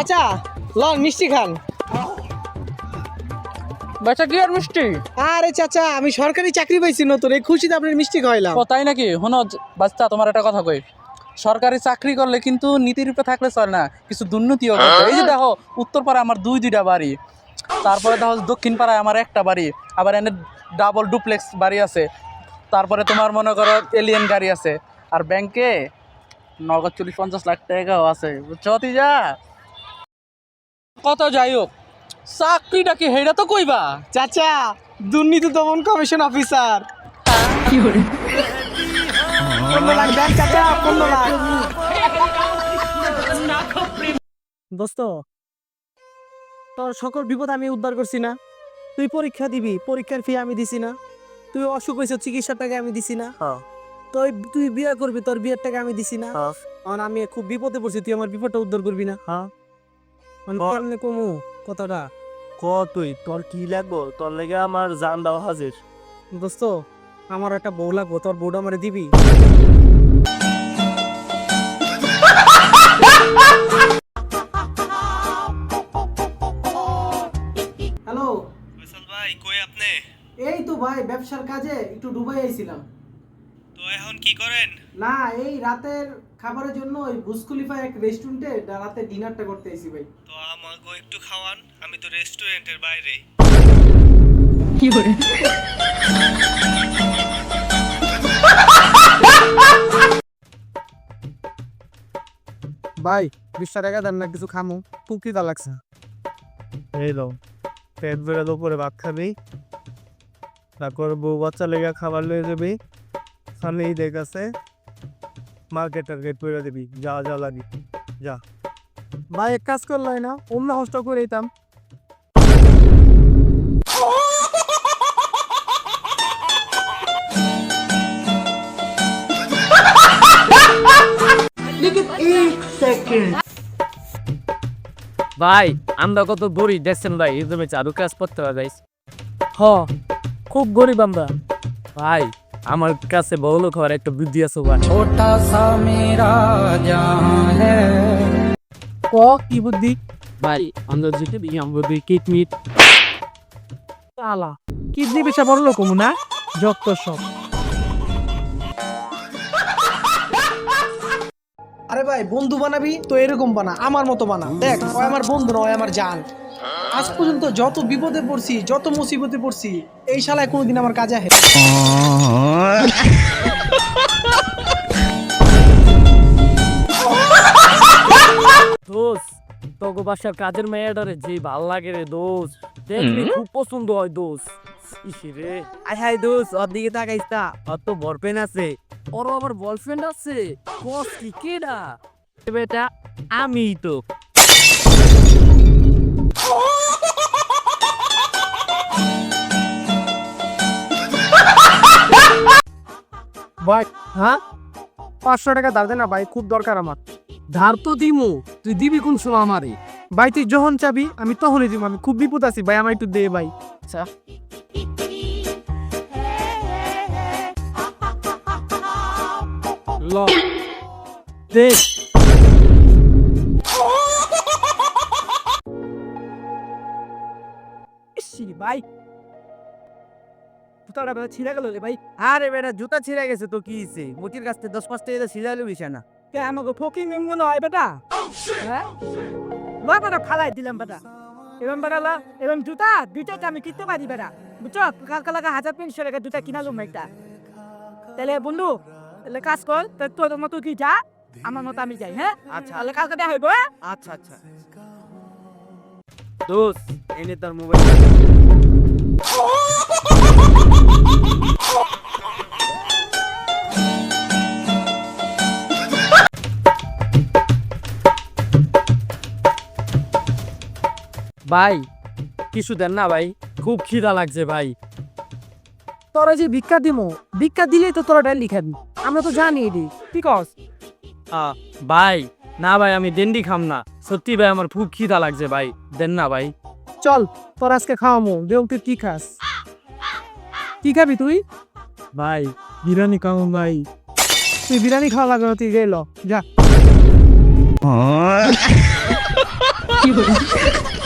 আচ্ছা লন মিষ্টি খান। বাচ্চা কি আর মিষ্টি? আরে চাচা আমি সরকারি চাকরি পাইছি নতুন এই খুশিতে আপনার মিষ্টি খাওয়াইলাম। ও তাই নাকি? শোনো বাচ্চা তোমার একটা কথা কই। সরকারি চাকরি করলে কিন্তু নীতিরূপে থাকলে চলে না কিছু দুর্নীতিও করতে এই যে দেখো উত্তর পাড়ায় আমার দুই দুইটা বাড়ি। তারপরে দেখো দক্ষিণ পাড়ায় আমার একটা বাড়ি আবার এনে ডাবল ডুপ্লেক্স বাড়ি আছে। তারপরে তোমার মনে করো এলিয়েন গাড়ি আছে। আর ব্যাংকে নগদ চল্লিশ পঞ্চাশ লাখ টাকাও আছে। বুঝছ যা কত যাই হোক চাকরিটা কি হেটা তো কইবা? চাচা দুর্নীতি দমন কমিশন অফিসার। দোস্ত তোর সকল বিপদ আমি উদ্ধার করছি না। তুই পরীক্ষা দিবি পরীক্ষার ফি আমি দিছি না। তুই অসুখ হয়েছে চিকিৎসার টাকা আমি দিছি না। তুই তুই বিয়ে করবি তোর বিয়ের টাকা আমি দিছি না। আমি খুব বিপদে পড়ছি তুই আমার বিপদটা উদ্ধার করবি না। হ্যাঁ। মানে কমু কতটা ক তুই? তোর কি লাগবো? তোর লেগে আমার জান দেওয়া হাজির। দোস্ত আমার একটা বউ লাগবো তোর বউটা আমার দিবি? হ্যালো। ভাই কই আপনি? এই তো ভাই ব্যবসার কাজে একটু দুবাই আইছিলাম। এখন কি করেন? না এই রাতের খাবারের জন্য ওই বুজ খলিফা এক রেস্টুরেন্টে রাতে ডিনারটা করতে আইছি ভাই। তো আমাকে একটু খাওয়ান আমি তো রেস্টুরেন্টের বাইরে। ভাই বিশ টাকা দেন না কিছু খামু। খুব খিদা লাগছে। এই লো পেট বেড়ে দুপুরে ভাত খাবি তারপর বউ বাচ্চা লেগে খাবার লয়ে যাবি। সামনে ঈদের কাছে মার্কেট টার্গেট করে দিবি যা যা লাগি যা। ভাই এক কাজ করলাই না অন্য হস্ত করে দিতাম। ভাই আমরা কত গরিব দেখছেন ভাই এই জন্য চারু কাজ করতে হবে ভাই হ খুব গরিব আমরা। ভাই আমার কাছে বড় লোক হওয়ার একটা বুদ্ধি আছে ক? কি বুদ্ধি? ভাই আমরা যেটা দিই আমরা দিই কিডনিট আলা কিডনি পেশা বড় লোক না? যত সব। আরে ভাই বন্ধু বানাবি? তো এরকম বানা আমার মতো বানা। দেখ আমার বন্ধু নয় আমার জান। আজ পর্যন্ত যত বিপদে পড়ছি যত মুসিবতে পড়ছি এই শালায় কোনোদিন আমার কাজে আহে দোষ তোকে বাসার কাজের মেয়েটারে যে ভালো লাগে রে দোষ দেখবি খুব পছন্দ হয় দোষ ইসি রে। আই হাই দোষ ওর দিকে তাকাইস না ওর তো বরফ্রেন্ড আছে। ওর আবার বয়ফ্রেন্ড আছে। কস কি কেডা বেটা আমি তো। ভাই হ্যাঁ? পাঁচশো টাকা ধার দে না ভাই খুব দরকার আমার। ধার তো দিমু তুই দিবি কোন সময় আমারে? ভাই তুই যখন চাবি আমি তখনই দিব আমি খুব বিপদ আছি ভাই আমার একটু দে ভাই। আচ্ছা। ল। দে। ভাই জুতাটা বেলা ছিঁড়ে গেল রে ভাই। আরে বেটা জুতা ছিঁড়ে গেছে তো কি হইছে? মুচির কাছ থেকে দশ পাঁচ টাকা ছিঁড়াইলে বিষয় না। কে আমাকে ফকিং মনে হয় বেটা? হ্যাঁ? লা বেটা ফালাই দিলাম বেটা। এরম বেটা লা এরম জুতা দুইটাতে আমি কিনতে পারি বেটা। বুঝছ? কালকে লাগা হাজার তিনশো টাকা জুতা কিনালুম একটা। তাহলে বন্ধু তাহলে কাজ কর তোর মতো কি যা আমার মতো আমি যাই হ্যাঁ? আচ্ছা। তাহলে কালকে দেখা হইব হ্যাঁ? আচ্ছা আচ্ছা। দোস্ত এনে তার মোবাইল ভাই কিছু দেন না ভাই খুব খিদা লাগছে ভাই। তোরা যে ভিক্ষা দিমো ভিক্ষা দিলেই তো তোরা ডাল লিখাবি আমরা তো জানি এটি। ঠিক আছে আহ, ভাই না ভাই আমি ডেন্ডি খাম না। সত্যি ভাই আমার খুব খিদা লাগছে ভাই। দেন না ভাই। চল তোর আজকে খাওয়ামো দেও তুই কি খাস? কি খাবি তুই? ভাই বিরিয়ানি খাও ভাই। তুই বিরিয়ানি খাওয়া লাগবে না, তুই গেল যা।